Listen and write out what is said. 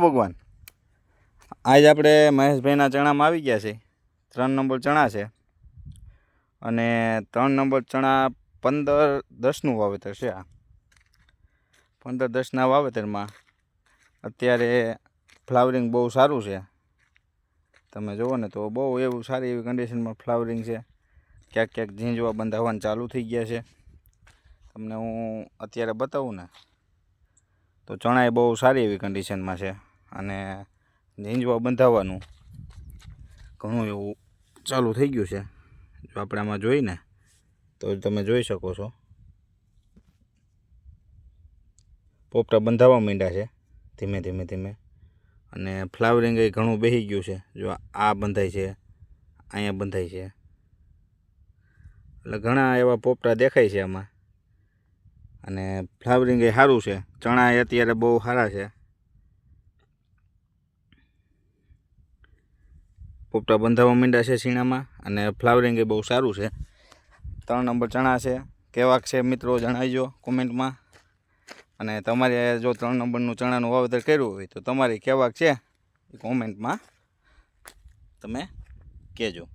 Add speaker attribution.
Speaker 1: ભગવાન? આજ આપણે મહેશભાઈના ચણામાં આવી ગયા છે. ત્રણ નંબર ચણા છે. અને ત્રણ નંબર ચણા પંદર દસનું વાવેતર છે આ. પંદર દસના વાવેતરમાં અત્યારે ફ્લાવરિંગ બહુ સારું છે. તમે જુઓ ને તો બહુ એવું સારી એવી કન્ડિશનમાં ફ્લાવરિંગ છે. ક્યાંક ક્યાંક ઝીંઝવા બંધાવવાનું ચાલુ થઈ ગયા છે. તમને હું અત્યારે બતાવું ને, તો ચણા એ બહુ સારી એવી કન્ડિશનમાં છે. અને ઝીંઝવા બંધાવવાનું ઘણું એવું ચાલુ થઈ ગયું છે. જો આપણે આમાં જોઈને, તો તમે જોઈ શકો છો. પોપટા બંધાવવા માંડ્યા છે, ધીમે ધીમે ધીમે. અને ફ્લાવરિંગ એ ઘણું બેસી ગયું છે. જો આ બંધાય છે, અહીંયા બંધાય છે. એટલે ઘણા એવા પોપટા દેખાય છે આમાં. અને ફ્લાવરિંગ એ સારું છે. ચણા એ અત્યારે બહુ સારા છે. પોપટા બંધાવવા માંડ્યા છે શીણામાં અને ફ્લાવરિંગ એ બહુ સારું છે. ત્રણ નંબર ચણા છે. કેવાક છે મિત્રો જણાવજો કોમેન્ટમાં. અને તમારે જો ત્રણ નંબરનું ચણાનું વાવેતર કર્યું હોય તો તમારી કેવાક છે એ કોમેન્ટમાં તમે કહેજો.